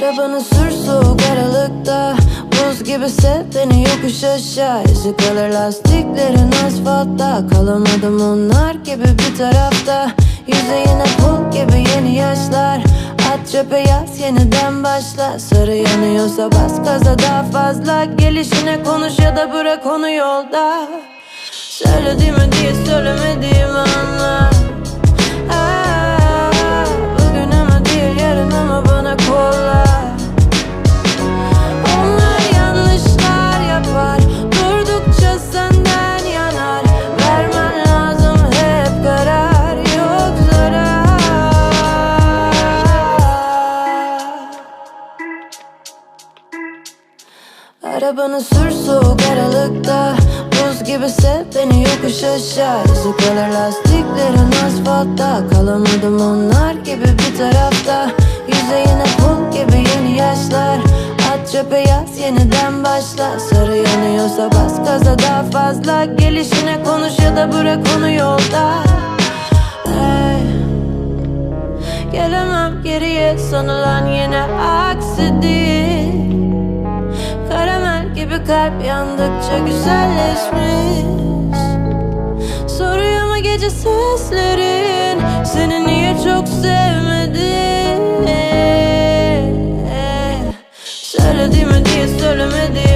Arabanı sür soğuk aralıkta. Buz gibi sev beni yokuş aşağı. Yüzü kalır lastiklerin asfaltta. Kalamadım onlar gibi bir tarafta. Yüzeyine pul gibi yeni yaşlar. At çöpe yaz yeniden başla. Sarı yanıyorsa bas gaza daha fazla. Gelişine konuş ya da bırak onu yolda. Söylediğimi diye söylemediğimi Arabanı sür soğuk aralıkta. Buz gibi sev beni yokuş aşağı. Kalır lastiklerin asfaltta. Kalamadım onlar gibi bir tarafta. Yüzeyine pul gibi yeni yaşlar. At çöpe yaz yeniden başla. Sarı yanıyorsa bas gaza daha fazla. Gelişine konuş ya da bırak onu yolda. Hey. Gelemem geriye. Sanılan yine aksi değil gibi kalp yandıkça güzelleşmiş. Soruyor mu gece seslerin Seni niye çok sevmedim Söylediğimi diye söylemedim